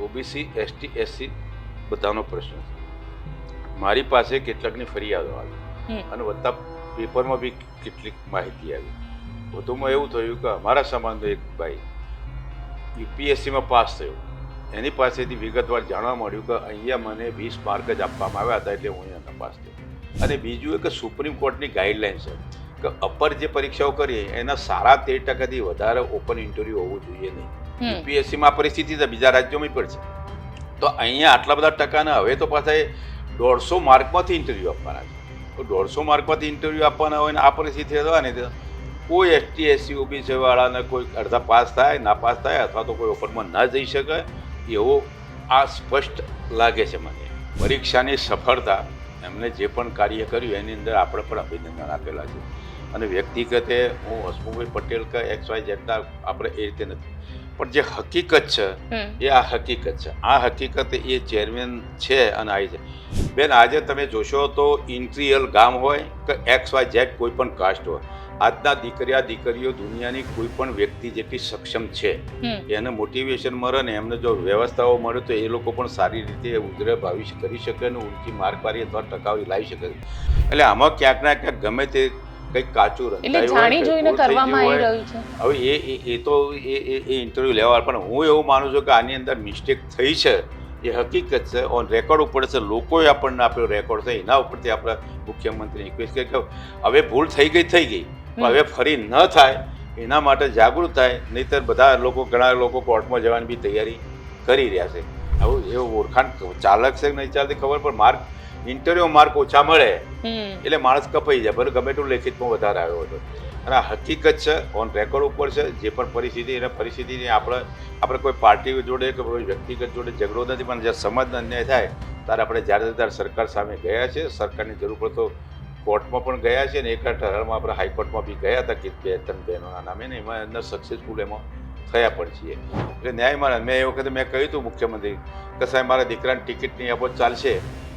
OBC ST SC બધાનો પ્રશ્ન છે. મારી પાસે કેટલાકની ફરિયાદો આવી અને વધતા પેપરમાં બી કેટલીક માહિતી આવી. વધુમાં એવું થયું કે અમારા સમાજનો એક ભાઈ યુપીએસસીમાં પાસ થયો. એની પાસેથી વિગતવાર જાણવા મળ્યું કે અહીંયા મને વીસ માર્ક જ આપવામાં આવ્યા હતા એટલે હું અહીંયા પાસ થયો. અને બીજું એ કે સુપ્રીમ કોર્ટની ગાઈડલાઇન છે કે અપર જે પરીક્ષાઓ કરીએ એના સારા તેર ટકાથી વધારે ઓપન ઇન્ટરવ્યૂ હોવું જોઈએ નહીં. યુપીએસસીમાં પરિસ્થિતિ છે, બીજા રાજ્યોમાં પણ છે. તો અહીંયા આટલા બધા ટકાના, હવે તો પાછા દોઢસો માર્કમાંથી ઇન્ટરવ્યૂ આપવાના છે. તો દોઢસો માર્કમાંથી ઇન્ટરવ્યૂ આપવાના હોય ને આ પરિસ્થિતિ થવાની કોઈ એસટી, એસસી ઓબીસી વાળાને કોઈ અડધા પાસ થાય, ના પાસ થાય, અથવા તો કોઈ ઓપનમાં ના જઈ શકે એવો આ સ્પષ્ટ લાગે છે મને. પરીક્ષાની સફળતા એમને જે પણ કાર્ય કર્યું, એની અંદર આપણે પણ અભિનંદન આપેલા છે. અને વ્યક્તિગતે હું હસમુભાઈ પટેલ કે એક્સ વાય ઝેડના આપણે એ રીતે નથી. પણ જે હકીકત છે એ આ હકીકત છે. આ હકીકત એ ચેરમેન છે અને આવી છે. બેન આજે તમે જોશો તો ઇન્ટ્રીયલ ગામ હોય કે એક્સ વાય ઝેડ કોઈ પણ કાસ્ટ હોય આજના દીકરીયા દીકરીઓ દુનિયાની કોઈ પણ વ્યક્તિ જેટલી સક્ષમ છે એને મોટિવેશન મળે ને એમને જો વ્યવસ્થાઓ મળે તો એ લોકો પણ સારી રીતે ઉગ્ર ભાવિષ્ય કરી શકે અને ઊંચી માર્કવારી અથવા ટકાવી લાવી શકે. એટલે આમાં ક્યાંક ના ક્યાંક ગમે તે કંઈક કાચું એટલે રંધાયું હોય, જાણી જોઈને કરવામાં આવી રહ્યું છે. હવે એ એ- તો એ એ ઇન્ટરવ્યૂ લેવા પણ હું એવું માનું છું કે આની અંદર મિસ્ટેક થઈ છે. એ હકીકત છે. ઓન રેકોર્ડ ઉપર છે. લોકોએ આપણને આપ્યો રેકોર્ડ છે. એના ઉપરથી આપણે મુખ્યમંત્રી રિક્વેસ્ટ કરી કે હવે ભૂલ થઈ ગઈ થઈ ગઈ. પણ હવે ફરી ન થાય. એના માટે જાગૃત થાય. નહીતર બધા લોકો ઘણા લોકો કોર્ટમાં જવાની બી તૈયારી કરી રહ્યા છે. આવું એવું ઓળખાણ ચાલક છે કે નહીં ચાલતી ખબર પણ માર્ક ઇન્ટરવ્યુ માર્ક ઓછા મળે. એટલે માણસ કપાઈ જાય. ભલે ગમે તેટલું લેખિતમાં વધારે આવ્યો હતો અને આ હકીકત છે ઓન રેકોર્ડ ઉપર છે જે પણ પરિસ્થિતિ એને પરિસ્થિતિની આપણે આપણે કોઈ પાર્ટી જોડે કે કોઈ વ્યક્તિગત જોડે ઝઘડો નથી પણ જ્યારે સમાજનો અન્યાય થાય ત્યારે આપણે જ્યારે ત્યારે સરકાર સામે ગયા છે સરકારની જરૂર પડતો કોર્ટમાં પણ ગયા છે ને એક ઠરાવમાં આપણે હાઈકોર્ટમાં બી ગયા હતા કે બે ત્રણ બહેનોના નામે ને એમાં અંદર સક્સેસફુલ એમાં થયા પણ છીએ. એટલે ન્યાય મારે મેં એ વખતે મેં કહ્યું હતું મુખ્યમંત્રી કે સાહેબ મારા દીકરાની ટિકિટની અબોધ ચાલશે.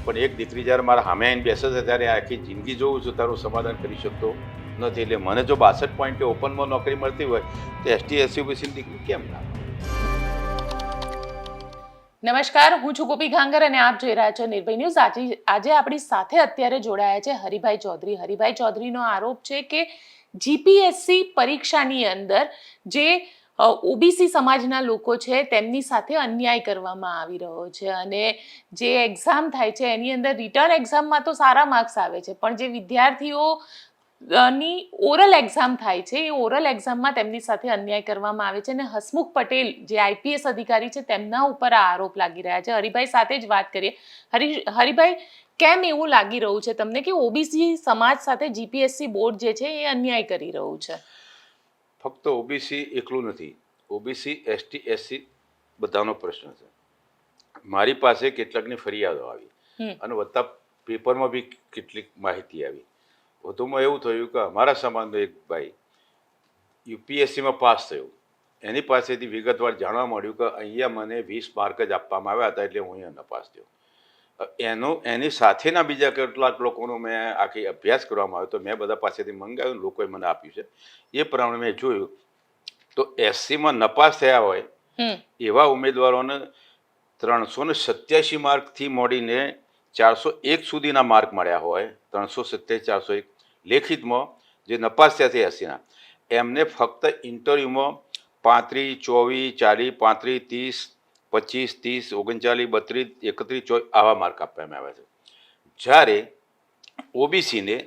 પણ એક દીકરી જ્યારે મારા સામે આવીને બેસે છે ત્યારે આખી જિંદગી જોઉં છું, તારું સમાધાન કરી શકતો નથી. એટલે મને જો બાસઠ પોઈન્ટે ઓપનમાં નોકરી મળતી હોય, તો એસટી એસસી દીકરી કેમ ના નમસ્કાર, હું છું ગોપી ઘાંગર અને આપ જોઈ રહ્યા છો નિર્ભય ન્યૂઝ. આજે આજે આપણી સાથે અત્યારે જોડાયા છે હરિભાઈ ચૌધરી. હરિભાઈ ચૌધરીનો આરોપ છે કે જીપીએસસી પરીક્ષાની અંદર જે ઓબીસી સમાજના લોકો છે, તેમની સાથે અન્યાય કરવામાં આવી રહ્યો છે અને જે એક્ઝામ થાય છે, એની અંદર રિટર્ન એક્ઝામમાં તો સારા માર્ક્સ આવે છે, પણ જે વિદ્યાર્થીઓ ની ઓરલ એક્ઝામ થાય છે, એ ઓરલ એક્ઝામમાં તેમની સાથે અન્યાય કરવામાં આવે છે અને હસમુખ પટેલ જે આઈપીએસ અધિકારી છે, તેમના ઉપર આ આરોપ લાગી રહ્યા છે. હરિભાઈ સાથે જ વાત કરીએ. હરિ, હરિભાઈ, કેમ એવું લાગી રહ્યું છે તમને કે ઓબીસી સમાજ સાથે જીપીએસસી બોર્ડ જે છે, એ અન્યાય કરી રહ્યું છે? ફક્ત ઓબીસી એકલું નથી. ઓબીસી એસટી એસસી બધાનો પ્રશ્ન છે. મારી પાસે કેટલાકની ફરિયાદો આવી. અને વધતા પેપરમાં બી કેટલીક માહિતી આવી. વધુમાં એવું થયું કે અમારા સમાજનો એક ભાઈ યુપીએસસીમાં પાસ થયો. એની પાસેથી વિગતવાર જાણવા મળ્યું કે અહીંયા મને વીસ માર્ક જ આપવામાં આવ્યા હતા એટલે હું અહીંયા પાસ થયો. એનો એની સાથેના બીજા કેટલાક લોકોનો મેં આખી અભ્યાસ કરવામાં આવ્યો તો મેં બધા પાસેથી મંગાવ્યું લોકોએ મને આપ્યું છે. એ પ્રમાણે મેં જોયું. તો એસસીમાં નપાસ થયા હોય એવા ઉમેદવારોને ત્રણસો ને સત્યાસી માર્કથી મોડીને ચારસો એક સુધીના માર્ક મળ્યા હોય ત્રણસો સત્યાસી ચારસો એક લેખિતમાં જે નપાસ થયા છે એસીના એમને ફક્ત ઇન્ટરવ્યૂમાં પાંત્રીસ ચોવીસ ચાલીસ પાંત્રીસ ત્રીસ પચીસ ત્રીસ ઓગણચાલીસ બત્રીસ એકત્રીસ ચોવીસ આવા માર્ક આપવામાં આવે છે. જ્યારે ઓબીસીને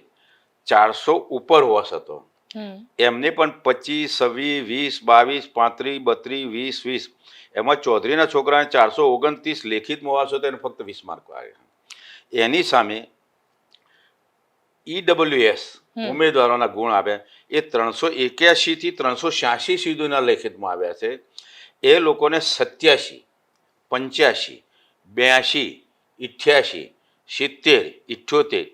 ચારસો ઉપર હોશ હતો એમને પણ પચીસ છવ્વીસ વીસ બાવીસ પાંત્રીસ બત્રીસ વીસ વીસ એમાં ચૌધરીના છોકરાને ચારસો ઓગણત્રીસ લેખિતમાં વાંચો તો એને ફક્ત વીસ માર્ક આવ્યા એની સામે ઈડબ્લ્યુએસ હમ. ઉમેદવારોના ગુણ આવ્યા એ ત્રણસો એક્યાસીથી ત્રણસો છ્યાસી સુધીના લેખિતમાં આવ્યા છે. એ લોકોને સત્યાસી પંચ્યાસી બ્યાસી ઇઠ્યાસી સિત્તેર ઇઠ્યોતેર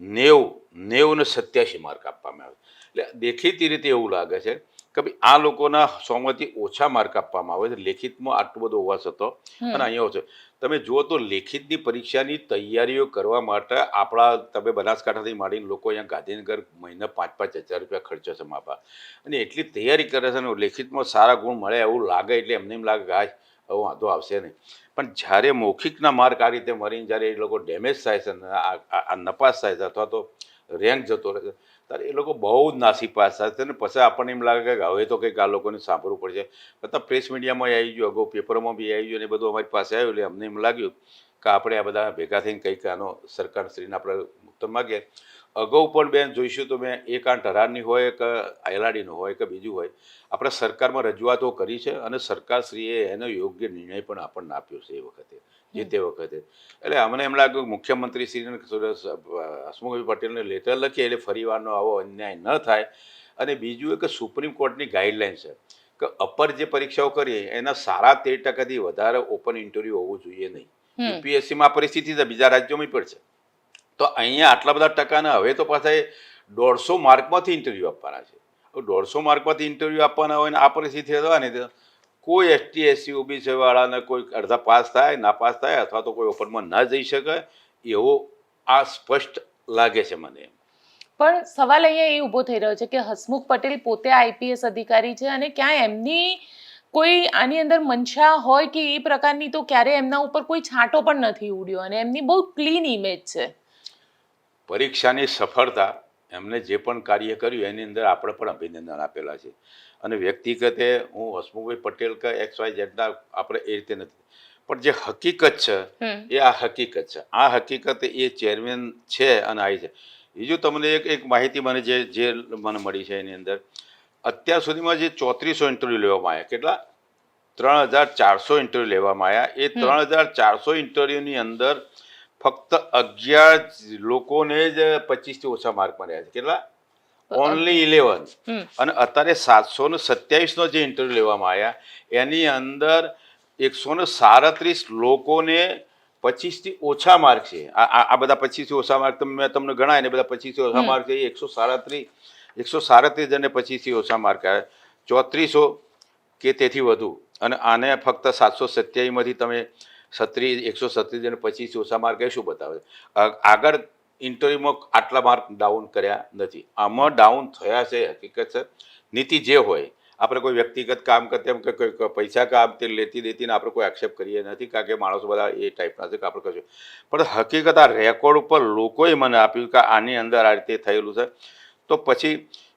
નેવું નેવું ને સત્યાસી માર્ક આપવામાં આવે. એટલે દેખીતી રીતે એવું લાગે છે કે ભાઈ આ લોકોના સોમાંથી ઓછા માર્ક આપવામાં આવે છે. લેખિતમાં આટલો બધો હોવા છતો અને અહીંયા છે. તમે જુઓ તો લેખિતની પરીક્ષાની તૈયારીઓ કરવા માટે આપણા તમે બનાસકાંઠાથી માંડીને લોકો અહીંયા ગાંધીનગર મહિને પાંચ પાંચ હજાર રૂપિયા ખર્ચે છે મા અને એટલી તૈયારી કરે છે ને લેખિતમાં સારા ગુણ મળે એવું લાગે એટલે એમને એમ લાગે કે વાંધો આવશે નહીં. પણ જ્યારે મૌખિકના માર્ક આ રીતે મરીને જ્યારે એ લોકો ડેમેજ થાય છે, આ નપાસ થાય છે અથવા તો રેન્ક જતો રહે છે, ત્યારે એ લોકો બહુ જ નાસીપાસ થાય છે ને પછી આપણને એમ લાગે કે હવે તો કંઈક આ લોકોને સાંભળવું પડશે. બધા પ્રેસ મીડિયામાં આવી ગયું, અગાઉ પેપરોમાં બી આવી ગયું અને બધું અમારી પાસે આવ્યું એટલે અમને એમ લાગ્યું કે આપણે આ બધા ભેગા થઈને કંઈક આનો સરકારશ્રીને આપણે મુક્ત માગીએ. અગાઉ પણ બેન જોઈશું તો મેં એક આ ઢરારની હોય કે આયલાડીનો હોય કે બીજું હોય આપણે સરકારમાં રજૂઆતો કરી છે અને સરકારશ્રીએ એનો યોગ્ય નિર્ણય પણ આપણને આપ્યો છે એ વખતે જે તે વખતે. એટલે અમને એમ લાગ્યું મુખ્યમંત્રીશ્રીને મુખ્યમંત્રી શ્રી હસમુખભાઈ પટેલને લેટર લખીએ એટલે ફરીવારનો આવો અન્યાય ન થાય. અને બીજું એ કે સુપ્રીમ કોર્ટની ગાઈડલાઇન છે કે અપર જે પરીક્ષાઓ કરીએ એના સારા તેર ટકાથી વધારે ઓપન ઇન્ટરવ્યૂ હોવું જોઈએ નહીં. યુપીએસસીમાં પરિસ્થિતિ છે બીજા રાજ્યોમાં પણ છે. તો અહીંયા આટલા બધા ટકાના, હવે તો પાછા એ દોઢસો માર્કમાંથી ઇન્ટરવ્યૂ આપવાના છે. દોઢસો માર્કમાંથી ઇન્ટરવ્યૂ આપવાના હોય ને, આ પરિસ્થિતિ થવાની તો કોઈ એસટી એસસી ઓબીસી વાળાને કોઈ અડધા પાસ થાય, ના પાસ થાય, અથવા તો કોઈ ઓપનમાં ના જઈ શકે, એવો આ સ્પષ્ટ લાગે છે મને પણ સવાલ અહીંયા એ ઊભો થઈ રહ્યો છે કે હસમુખ પટેલ પોતે આઈપીએસ અધિકારી છે અને ક્યાં એમની કોઈ આની અંદર મનશા હોય કે એ પ્રકારની, તો ક્યારે એમના ઉપર કોઈ છાંટો પણ નથી ઉડ્યો અને એમની બહુ ક્લીન ઇમેજ છે. પરીક્ષાની સફળતા એમને જે પણ કાર્ય કર્યું એની અંદર આપણે પણ અભિનંદન આપેલા છે. અને વ્યક્તિગતે હું હસમુખભાઈ પટેલ કે એક્સ વાય ઝેડના આપણે એ રીતે નથી. પણ જે હકીકત છે એ આ હકીકત છે. આ હકીકત એ ચેરમેન છે અને આવી છે. બીજું તમને એક એક માહિતી મને જે જે મને મળી છે એની અંદર. અત્યાર સુધીમાં જે ચોત્રીસો ઇન્ટરવ્યૂ લેવામાં આવ્યા. કેટલા? ત્રણ હજાર ચારસો ઇન્ટરવ્યૂ લેવામાં આવ્યા. એ ત્રણ હજાર ચારસો ઇન્ટરવ્યૂની અંદર ફક્ત અગિયાર લોકોને જ પચીસથી ઓછા માર્ક મળ્યા છે. કેટલા? ઓનલી ઇલેવન અને અત્યારે સાતસો ને સત્યાવીસનો જે ઇન્ટરવ્યૂ લેવામાં આવ્યા એની અંદર એકસો ને સાડત્રીસ લોકોને પચીસથી ઓછા માર્ક છે. આ બધા પચીસથી ઓછા માર્ક તમે મેં તમને ગણાય ને બધા પચીસથી ઓછા માર્ક છે. એકસો સાડત્રીસ એકસો સાડત્રીસ જણને પચીસથી ઓછા માર્ક આવ્યા ચોત્રીસો કે તેથી વધુ. અને આને ફક્ત સાતસો સત્યાવીસમાંથી તમે સત્રીસ એકસો સત્રીસ જણ પચીસ ઓછા માર્ક એ શું બતાવે આગળ ઇન્ટરવ્યુમાં આટલા માર્ક ડાઉન કર્યા નથી. આમાં ડાઉન થયા છે હકીકત છે. નીતિ જે હોય આપણે કોઈ વ્યક્તિગત કામ કરતે એમ કે પૈસા કામ તે લેતી દેતી ને આપણે કોઈ એક્સેપ્ટ કરીએ નથી કારણ કે માણસો બધા એ ટાઈપના છે કે આપણે કશું. પણ હકીકત આ રેકોર્ડ ઉપર લોકોએ મને આપ્યું કે આની અંદર આ રીતે થયેલું છે. તો પછી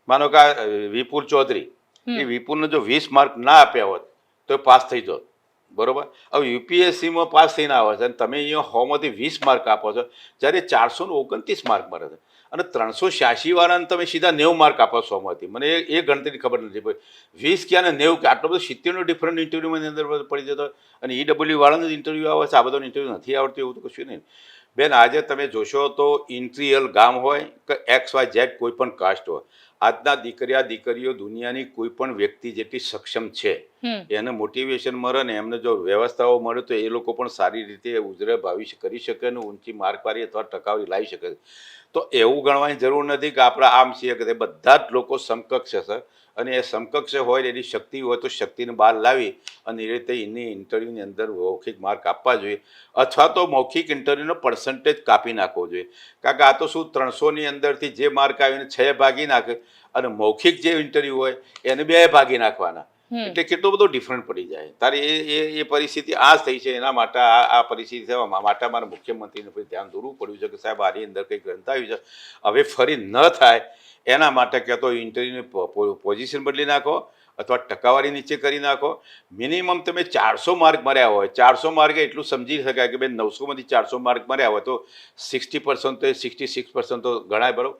માનો કે આ વિપુલ ચૌધરી એ વિપુલને જો વીસ માર્ક ના આપ્યા હોત તો એ પાસ થઈ જાત. બરોબર? હવે યુપીએસસીમાં પાસ થઈને આવે છે અને તમે અહીંયા હોમાંથી વીસ માર્ક આપો છો. જ્યારે ચારસો ઓગણત્રીસ માર્ક મળે છે. અને ત્રણસો વાળાને તમે સીધા નેવું માર્ક આપો સોમાંથી. મને એ ગણતરી ખબર નથી પડી. વીસ ક્યાં ને નેવું કે આટલો બધો સિત્તેરનો ડિફરન્ટ ઇન્ટરવ્યૂમાં અંદર પડી જતો. અને ઈડબ્લ્યુ વાળાનું ઇન્ટરવ્યૂ આવે છે. આ બધો ઇન્ટરવ્યૂ નથી આવડતું એવું તો કશું નહીં. બેન, આજે તમે જોશો તો ઇન્ટ્રીયલ ગામ હોય કે એક્સ વાય ઝેડ કોઈ પણ કાસ્ટ હોય. આજના દીકરીયા દીકરીઓ દુનિયાની કોઈ પણ વ્યક્તિ જેટલી સક્ષમ છે એને મોટિવેશન મળે ને એમને જો વ્યવસ્થાઓ મળે તો એ લોકો પણ સારી રીતે ઉજરે ભાવિષ્ય કરી શકે ને ઊંચી માર્કવારી અથવા ટકાવી લાવી શકે. તો એવું ગણવાની જરૂર નથી કે આપણે આમ છીએ કે બધા જ લોકો સમકક્ષ છે અને એ સમકક્ષ હોય એની શક્તિ હોય તો શક્તિને બહાર લાવી અને એ રીતે એની ઇન્ટરવ્યૂની અંદર મૌખિક માર્ક આપવા જોઈએ. અથવા તો મૌખિક ઇન્ટરવ્યૂનો પર્સન્ટેજ કાપી નાખવો જોઈએ. કારણ કે આ તો શું ત્રણસોની અંદરથી જે માર્ક આવીને છ ભાગી નાખે અને મૌખિક જે ઇન્ટરવ્યૂ હોય એને બે ભાગી નાખવાના. એટલે કેટલો બધો ડિફરન્ટ પડી જાય. તારે એ એ એ પરિસ્થિતિ આ જ થઈ છે. એના માટે આ આ પરિસ્થિતિ થવા માટે મારા મુખ્યમંત્રીને ધ્યાન દોરવું પડ્યું છે કે સાહેબ આની અંદર કંઈક ગ્રંથાવ્યું છે. હવે ફરી ન થાય એના માટે કે તો ઇન્ટરવ્યુની પોઝિશન બદલી નાખો અથવા ટકાવારી નીચે કરી નાખો. મિનિમમ તમે ચારસો માર્ક મર્યા હોય ચારસો માર્કે એટલું સમજી શકાય કે ભાઈ નવસોમાંથી ચારસો માર્ક મળ્યા હોય તો સિક્સટી પર્સન્ટ તો સિક્સટી સિક્સ પર્સન્ટ તો ગણાય બરાબર?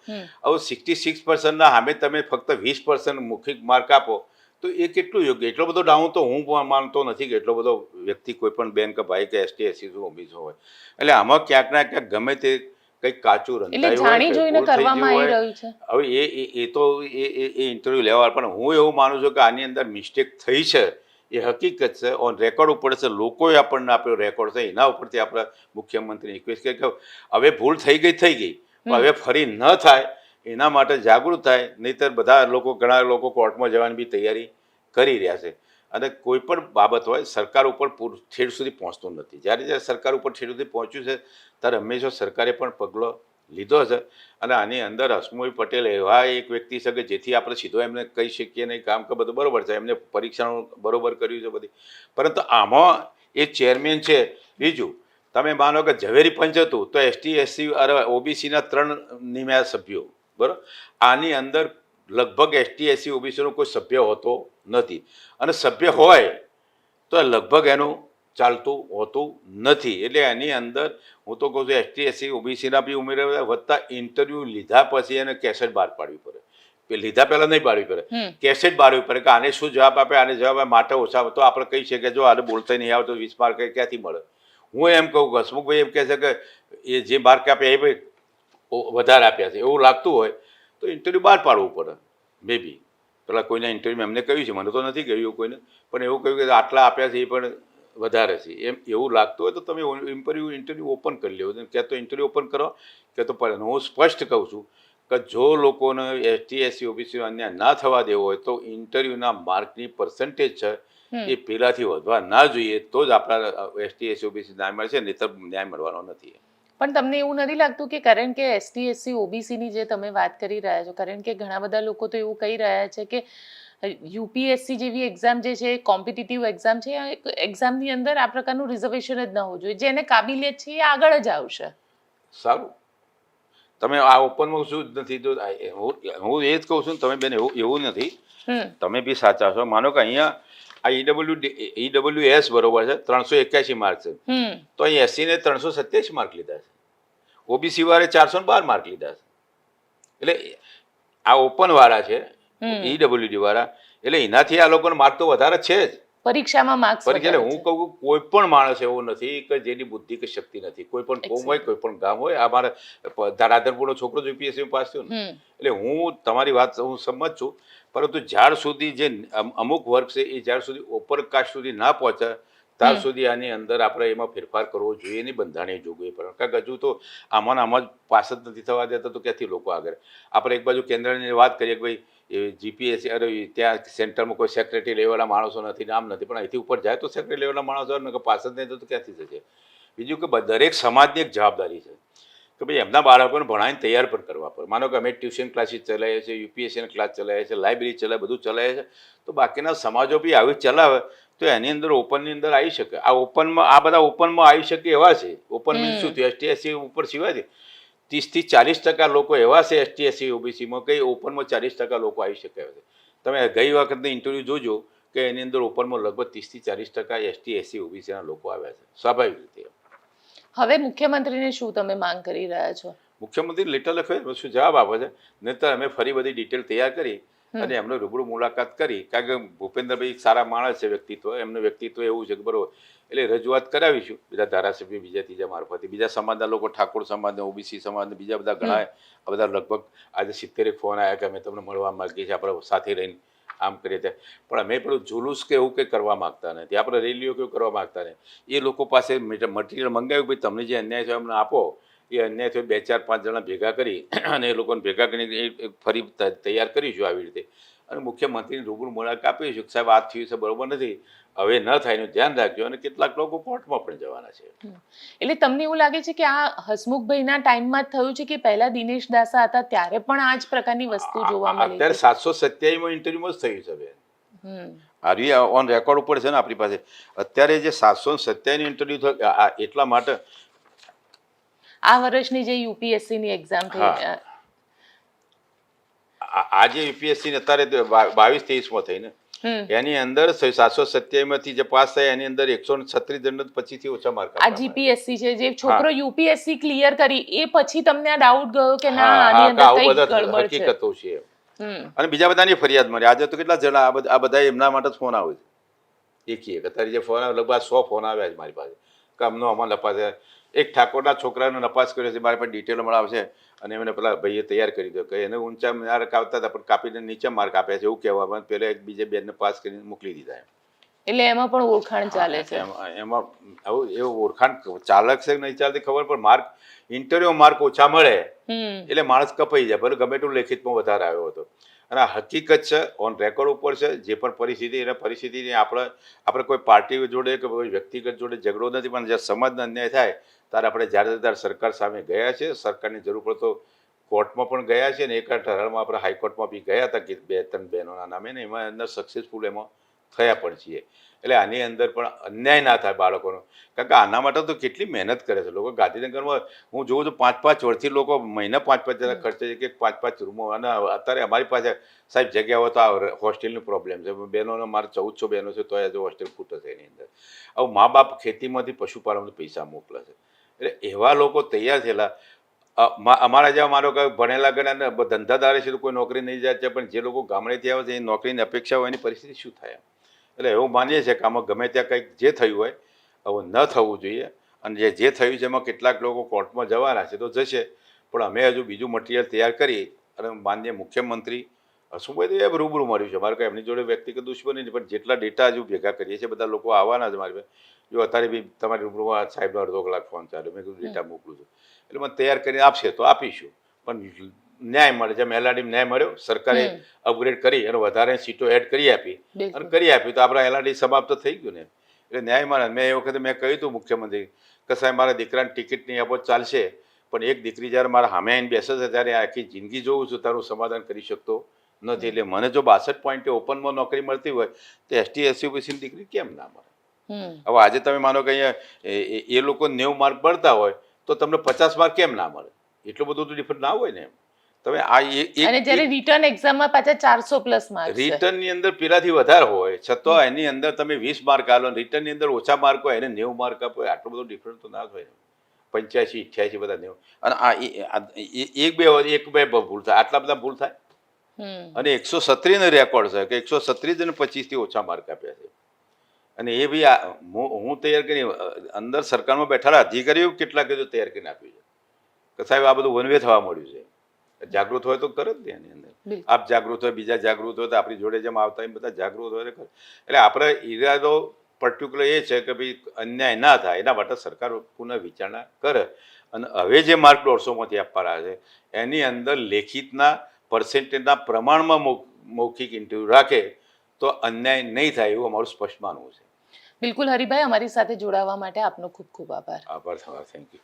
હવે સિક્સટી સિક્સ પર્સન્ટના સામે તમે ફક્ત વીસ પર્સન્ટ મૌખિક માર્ક આપો તો એ કેટલું યોગ્ય? એટલો બધો ડાઉન તો હું પણ માનતો નથી કે એટલો બધો વ્યક્તિ કોઈ પણ બેન કે ભાઈ કે એસટી એસસી ઓબીસ હોય. એટલે આમાં ક્યાંક ના ક્યાંક ગમે તે કંઈક કાચું રંધાયું જાણી જોઈને કરવામાં આવી રહ્યું છે. હવે એ એ એ તો એ એ ઇન્ટરવ્યુ લેવા પણ હું એવું માનું છું કે આની અંદર મિસ્ટેક થઈ છે. એ હકીકત છે. ઓન રેકોર્ડ ઉપર છે. લોકોએ આપણને આપ્યો રેકોર્ડ છે. એના ઉપરથી આપણે મુખ્યમંત્રી રિક્વેસ્ટ કરી કે હવે ભૂલ થઈ ગઈ થઈ ગઈ. પણ હવે ફરી ન થાય. એના માટે જાગૃત થાય. નહીંતર બધા લોકો ઘણા લોકો કોર્ટમાં જવાની બી તૈયારી કરી રહ્યા છે. અને કોઈ પણ બાબત હોય, સરકાર ઉપર પૂર- ઠેર સુધી પહોંચતું નથી. જ્યારે જ્યારે સરકાર ઉપર છેડ સુધી પહોંચ્યું છે, ત્યારે હંમેશા સરકારે પણ પગલો લીધો છે. અને આની અંદર હસમુભાઈ પટેલ એવા એક વ્યક્તિ છે કે જેથી આપણે સીધો એમને કહી શકીએ નહીં કામ કે બધું બરોબર છે, એમને પરીક્ષાનું બરોબર કર્યું છે બધી. પરંતુ આમાં એ ચેરમેન છે, બીજું, તમે માનો કે ઝવેરી પંચ હતું, તો એસટી, એસસી અરે ઓબીસીના ત્રણ નિમ્યા સભ્યો, બરાબર? આની અંદર લગભગ એસટી એસસી ઓબીસીનો કોઈ સભ્ય હોતો નથી. અને સભ્ય હોય તો લગભગ એનું ચાલતું હોતું નથી. એટલે એની અંદર હું તો કહું છું એસટી એસસી ઓબીસીના બી ઉમેરા વધતા ઇન્ટરવ્યૂ લીધા પછી એને કેસેટ બહાર પાડવી પડે. લીધા પહેલાં નહીં પાડવી પડે. કેસેટ બાળવી પડે કે આને શું જવાબ આપે આને જવાબ આપે માટે ઓછા તો આપણે કહી શકીએ જો આને બોલતા નહીં આવે તો વીસ માર્ક ક્યાંથી મળે? હું એમ કહું હસમુખભાઈ એમ કહે છે કે એ જે માર્ક આપ્યા એ ભાઈ વધારે આપ્યા છે. એવું લાગતું હોય તો ઇન્ટરવ્યૂ બહાર પાડવું પડે. મેબી પેલા કોઈના ઇન્ટરવ્યૂ એમને કહ્યું છે મને તો નથી કહ્યું કોઈને. પણ એવું કહ્યું કે આટલા આપ્યા છે એ પણ વધારે છે. એમ એવું લાગતું હોય તો તમે ઇન્ટરવ્યૂ ઇન્ટરવ્યૂ ઓપન કરી લેવો ક્યાં તો ઇન્ટરવ્યૂ ઓપન કરો કે તો હું સ્પષ્ટ કહું છું કે જો લોકોને એસટી એસસી ઓબીસી અન્યાય ના થવા દેવો હોય તો ઇન્ટરવ્યૂના માર્કની પર્સન્ટેજ છે એ પહેલાંથી વધવા ના જોઈએ. તો જ આપણા એસટી એસસી ઓબીસી ન્યાય મળશે નહીંતર ન્યાય મળવાનો નથી પણ તમને એવું નથી લાગતું કે કારણ કે એસટી એસસી ઓબીસીની જે તમે વાત કરી રહ્યા છો કારણ કે ઘણા બધા લોકો તો એવું કહી રહ્યા છે કે યુપીએસસી જેવી એક્ઝામ જે છે કોમ્પિટિટિવ એક્ઝામ છે એક્ઝામની અંદર આ પ્રકારનું રિઝર્વેશન જ ન હોવું જોઈએ. જેને કાબિલિયત છે એ આગળ જ આવશે. સારું. તમે આ ઓપનમાં શું જ નથી તો હું એ જ કહું છું તમે બેન એવું એવું નથી. તમે બી સાચા છો. માનો કે અહીંયા આ ઈડબ્લ્યુ ઈડબ્લ્યુ એસ બરોબર છે ત્રણસો એક્યાસી માર્ક છે. તો અહીં એસીને ત્રણસો સત્યાસી માર્ક લીધા છે. ઓબીસી વાળે ચારસો બાર માર્ક લીધા છે. એટલે આ ઓપન વાળા છે. ઈડબ્લ્યુડી વાળા એટલે એનાથી આ લોકોને માર્ક તો વધારે છે જ. પરીક્ષામાં માર્ક્સ પરીક્ષા એટલે હું કહું કોઈ પણ માણસ એવો નથી કે જેની બુદ્ધિ કે શક્તિ નથી. કોઈ પણ કોમ હોય કોઈ પણ ગામ હોય આ મારે ધારાધરપુરનો છોકરો જ યુપીએસસી પાસ થયો ને. એટલે હું તમારી વાત હું સંમત છું પરંતુ જ્યાર સુધી જે અમુક વર્ગ છે એ જ્યાર સુધી ઉપરકાશ કાસ્ટ સુધી ના પહોંચે ત્યાર સુધી આની અંદર આપણે એમાં ફેરફાર કરવો જોઈએ નહીં બંધારણીય જોગવાઈ પર. કારણ કે હજુ તો આમાં આમાં જ પાસ જ નથી થવા દેતા તો ક્યાંથી લોકો આગળ? આપણે એક બાજુ કેન્દ્રની વાત કરીએ કે ભાઈ એ જીપીએસસી અરે ત્યાં સેન્ટરમાં કોઈ સેક્રેટરી લેવાના માણસો નથી નામ નથી પણ અહીંથી ઉપર જાય તો સેક્રેટરી લેવાના માણસો ને કે પાસ જ નહીં તો ક્યાંથી થશે બીજું કે દરેક સમાજની એક જવાબદારી છે. કે ભાઈ એમના બાળકોને ભણાવીને તૈયાર પણ કરવા પડે. માનો કે અમે ટ્યુશન ક્લાસીસ ચલાવીએ છીએ યુપીએસસીના ક્લાસ ચલાવીએ છીએ લાઇબ્રેરી ચલાવે બધું ચલાવે છે તો બાકીના સમાજો બી આવી ચલાવે તો એની અંદર ઓપનની અંદર આવી શકે. આ ઓપનમાં આ બધા ઓપનમાં આવી શકે એવા છે. ઓપન મીન્સ શું થયું? એસટી એસસી ઉપર સિવાય છે? ત્રીસથી ચાલીસ ટકા લોકો એવા છે એસટી એસસી ઓબીસીમાં કે ઓપનમાં ચાલીસ ટકા લોકો આવી શકે છે. તમે ગઈ વખતની ઇન્ટરવ્યૂ જોજો કે એની અંદર ઓપનમાં લગભગ ત્રીસથી ચાલીસ ટકા એસટી એસસી ઓબીસીના લોકો આવ્યા છે. સ્વાભાવિક રીતે. હવે મુખ્યમંત્રીને શું તમે માંગ કરી રહ્યા છો? મુખ્યમંત્રી લેટર લખે શું જવાબ આપે છે. નહીતર અમે ફરી બધી ડિટેલ તૈયાર કરી અને એમને રૂબરૂ મુલાકાત કરી. કારણ કે ભૂપેન્દ્રભાઈ સારા માણસ છે વ્યક્તિત્વ એમનું વ્યક્તિત્વ એવું છે કે બરોબર. એટલે રજૂઆત કરાવીશું. બીજા ધારાસભ્ય બીજા ત્રીજા મારફતે. બીજા સમાજના લોકો ઠાકોર સમાજને ઓબીસી સમાજને બીજા બધા ઘણા આ બધા લગભગ આજે સિત્તેરેક ફોન આવ્યા કે અમે તમને મળવા માગીએ છીએ. આપણે સાથે રહીને. આમ કરીએ તે પણ અમે પેલું જુલુસ કે એવું કંઈ કરવા માંગતા નથી. આપણે રેલીઓ કેવું કરવા માગતા નથી. એ લોકો પાસે મટીરિયલ મંગાવ્યું ભાઈ તમને જે અન્યાય થયો અમને આપો. એ અન્યાય થયો બે ચાર પાંચ જણા ભેગા કરી અને એ લોકોને ભેગા કરીને ફરી તૈયાર કરીશું આવી રીતે. અને મુખ્યમંત્રીની રૂબરૂ મુલાકાત આપીશું સાહેબ આ થયું છે, બરોબર નથી. હવે ન થાય એનું ધ્યાન રાખજો અને કેટલાક લોકો કોર્ટમાં પણ જવાના છે. એટલે તમને એવું લાગે છે કે આ હસમુખભાઈના ટાઈમમાં જ થયું છે કે પહેલા દિનેશ દાસા હતા ત્યારે પણ આ જ પ્રકારની વસ્તુ જોવા મળી અત્યારે સાતસો સત્યાવીસમાં ઇન્ટરવ્યુમાં જ થયું છે બેન આરવી ઓન રેકોર્ડ ઉપર છે ને આપણી પાસે. અત્યારે જે સાતસો સત્યાવીસ ઇન્ટરવ્યુ થયો એટલા માટે આ વર્ષની જે યુપીએસસી ની એક્ઝામ થઈ આજે યુપીએસસી અત્યારે બાવીસ તેવીસમાં થઈ ને. એની અંદર સાતસો સત્યાવીસમાંથી જે પાસ થયા એની અંદર એકસો છત્રીસ જણ પછીથી ઓછા માર્ક આ જીપીએસસી છે. જે છોકરો યુપીએસસી ક્લિયર કરી એ પછી તમને આ ડાઉટ ગયો કે ના આની અંદર કઈ ગડબડ છે. હકીકતો છે. અને બીજા બધાની ફરિયાદ મળી આજે તો કેટલા જણા આ બધા એમના માટે જ ફોન આવે છે. એક એક. અત્યારે જે ફોન લગભગ સો ફોન આવ્યા છે મારી પાસે. કે અમનો અમાર નપાસ છે. એક ઠાકોરના છોકરાનો નપાસ કર્યો છે મારી પાસે ડિટેલ મળાવશે અને એમને પેલા ભાઈએ તૈયાર કરી દો કે એને ઊંચા માર્ક આવતા હતા પણ કાપીને નીચે માર્ક આપ્યા છે એવું કહેવામાં પેલા એક બીજે બેનને પાસ કરીને મોકલી દીધા એમ. એટલે એમાં પણ ઓળખાણ ચાલે છે. એમાં આવું એવું ઓળખાણ ચાલક છે કે નહીં ચાલતી ખબર પણ માર્ક ઇન્ટરવ્યુ માર્ક ઓછા મળે. એટલે માણસ કપાઈ જાય ભલે ગમે તેટલું લેખિતમાં વધારે આવ્યો હતો. અને આ હકીકત છે ઓન રેકોર્ડ ઉપર છે, જે પણ પરિસ્થિતિ, એને પરિસ્થિતિની આપણે આપણે કોઈ પાર્ટી જોડે કે કોઈ વ્યક્તિગત જોડે ઝઘડો નથી, પણ જ્યારે સમાજને અન્યાય થાય, ત્યારે આપણે જ્યારે ત્યારે સરકાર સામે ગયા છે સરકારની જરૂર પડે તો કોર્ટમાં પણ ગયા છે ને એક ઠરાવમાં આપણે હાઈકોર્ટમાં બી ગયા હતા કે બે, ત્રણ બહેનોના નામે, ને એમાં અંદર સક્સેસફુલ એમાં થયા પણ છીએ. એટલે આની અંદર પણ અન્યાય ના થાય બાળકોનો. કારણ કે આના માટે તો કેટલી મહેનત કરે છે. લોકો ગાંધીનગરમાં હું જોઉં છું પાંચ પાંચ વર્ષથી લોકો મહિના પાંચ પાંચ હજાર ખર્ચે છે કે પાંચ પાંચ રૂમો અને અત્યારે અમારી પાસે સાહેબ જગ્યા હોય તો આ હોસ્ટેલનો પ્રોબ્લેમ છે. બહેનોને મારે ચૌદસો બહેનો છે તો હજુ હોસ્ટેલ ખૂટે છે એની અંદર. હવે મા બાપ ખેતીમાંથી પશુપાલન પૈસા મોકલે છે. એટલે એવા લોકો તૈયાર થયેલા. અમારા જેવા મારો કે ભણેલા ગણ્યા ધંધાદારે છે તો કોઈ નોકરી નહીં જાય છે, પણ જે લોકો ગામડેથી આવે છે, એ નોકરીની અપેક્ષા હોય એની પરિસ્થિતિ શું થાય એટલે એવું માનીએ છીએ કે આમાં ગમે ત્યાં કંઈક જે થયું હોય, આવું ન થવું જોઈએ. અને જે જે થયું છે એમાં કેટલાક લોકો કોર્ટમાં જવાના છે તો જશે. પણ અમે હજુ બીજું મટીરિયલ તૈયાર કરી અને માન્ય મુખ્યમંત્રી હસુભાઈ એ રૂબરૂ મળ્યું છે. મારે કંઈ એમની જોડે વ્યક્તિગત દુશ્મની નહીં, પણ જેટલા ડેટા હજુ ભેગા કરીએ છીએ, બધા લોકો આવવાના છે મારી જો અત્યારે બી તમારી રૂબરૂમાં સાહેબનો અડધો કલાક ફોન ચાલ્યો મેં કીધું ડેટા મોકલું છું. એટલે મને તૈયાર કરીને આપશે તો આપીશું. પણ ન્યાય મળે જેમ એલઆરડી ન્યાય મળ્યો સરકારે અપગ્રેડ કરી અને વધારે સીટો એડ કરી આપી. અને કરી આપી તો આપણા એલઆરડી સમાપ્ત થઈ ગયું ને. એટલે ન્યાય મળે. મેં એ વખતે મેં કહ્યું હતું મુખ્યમંત્રી કે સાહેબ મારા દીકરાને ટિકિટ નહીં આપો ચાલશે. પણ એક દીકરી જ્યારે મારા સામે આવીને બેસે છે ત્યારે આખી જિંદગી જોઉં છું તારું સમાધાન કરી શકતો નથી. એટલે મને જો બાસઠ પોઈન્ટે ઓપનમાં નોકરી મળતી હોય તો એસટી એસસી ઓબીસીની દીકરી કેમ ના મળે? હવે આજે તમે માનો કે અહીંયા એ લોકો નેવું માર્ક મળતા હોય તો તમને પચાસ માર્ક કેમ ના મળે? એટલું બધું તો ડિફરન્ટ ના હોય ને એમ. તમે આ અને જ્યારે રિટર્ન એક્ઝામમાં પાછા ચારસો પ્લસ માર્ક રિટર્નની અંદર પેલાથી વધારે હોય છતાં એની અંદર તમે વીસ માર્ક આલો રિટર્નની અંદર ઓછા માર્ક હોય એને નેવું માર્ક આપો આટલો બધો ડિફરન્સ તો ના થાય. પંચ્યાસી અઠ્યાસી બધા નેવું. અને આ એક બે એક બે ભૂલ થાય. આટલા બધા ભૂલ થાય. અને એકસો સત્રીનો રેકોર્ડ છે કે એકસો સત્રીસ અને પચીસથી ઓછા માર્ક આપ્યા છે. અને એ બી હું હું તૈયાર કરી અંદર સરકારમાં બેઠેલા અધિકારીઓ કેટલા કીધું તૈયાર કરીને આપ્યું છે. કે સાહેબ આ બધું વનવે થવા મળ્યું છે. જાગૃત હોય તો કરે જ ને એની અંદર. આપ જાગૃત હોય બીજા જાગૃત હોય તો આપણી જોડે જેમ આવતા એમ બધા જાગૃત હોય કરે. એટલે આપણે ઈરાદો પર્ટિક્યુલર એ છે કે ભાઈ અન્યાય ના થાય એના માટે સરકાર પુનઃ વિચારણા કરે. અને હવે જે માર્ક દોઢસોમાંથી આપવાના છે એની અંદર લેખિતના પર્સેન્ટેજના પ્રમાણમાં મૌખિક ઇન્ટરવ્યૂ રાખે તો અન્યાય નહીં થાય એવું અમારું સ્પષ્ટ માનવું છે. બિલકુલ હરિભાઈ અમારી સાથે જોડાવા માટે આપનો ખૂબ ખૂબ આભાર. આભાર થવા થેન્ક યુ